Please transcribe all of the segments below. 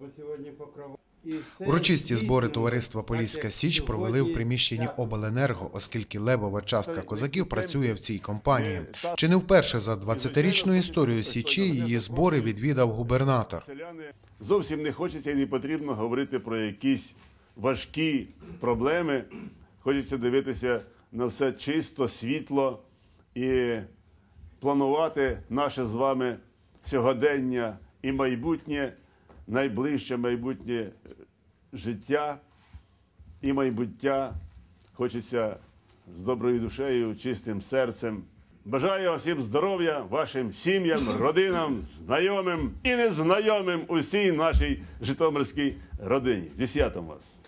бо сьогодні покрова. І Урочисті збори товариства Поліська Січ провели в приміщенні обленерго, оскільки левова частка козаків працює в цій компанії. Чи не вперше за 20-річну історію Січі її збори відвідав губернатор. Селяни зовсім не хочеться і не потрібно говорити про якісь важкі проблеми. Хочеться дивитися на все чисто, світло і планувати наше з вами сьогодення і майбутнє, найближче майбутнє е, життя і майбуття. Хочеться з доброю душею, чистим серцем. Бажаю всім здоров'я, вашим сім'ям, родинам, знайомим і незнайомим усій нашій житомирській родині. Зі святом вас!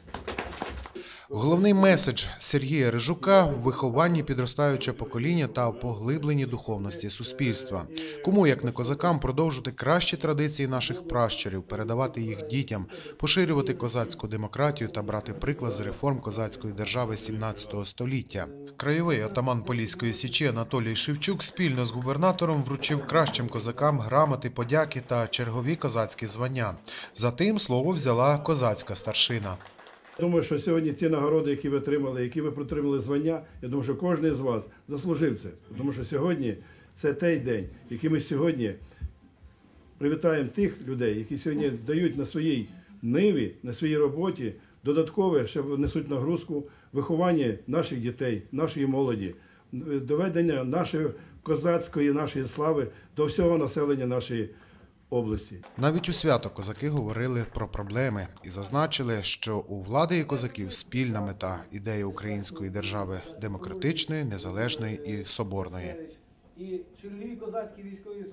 Головний меседж Сергія Рижука вихованні підростаючого покоління та поглибленні духовності суспільства. Кому як не козакам продовжувати кращі традиції наших пращурів, передавати їх дітям, поширювати козацьку демократію та брати приклад з реформ козацької держави 17 століття. Краєвий отаман Поліської січі Анатолій Шевчук спільно з губернатором вручив кращим козакам грамоти, подяки та чергові козацькі звання. За тим слово взяла козацька старшина. Думаю, що сьогодні ті нагороди, які ви отримали, які ви отримали звання, я думаю, що кожен з вас заслужив це. Тому що сьогодні це той день, який ми сьогодні привітаємо тих людей, які сьогодні дають на своїй ниві, на своїй роботі додаткове, що несуть нагрузку виховання наших дітей, нашої молоді, доведення нашої козацької, нашої слави до всього населення нашої області. Навіть у свято козаки говорили про проблеми і зазначили, що у влади і козаків спільна мета ідея української держави демократичної, незалежної і соборної. І чергові козацькі військові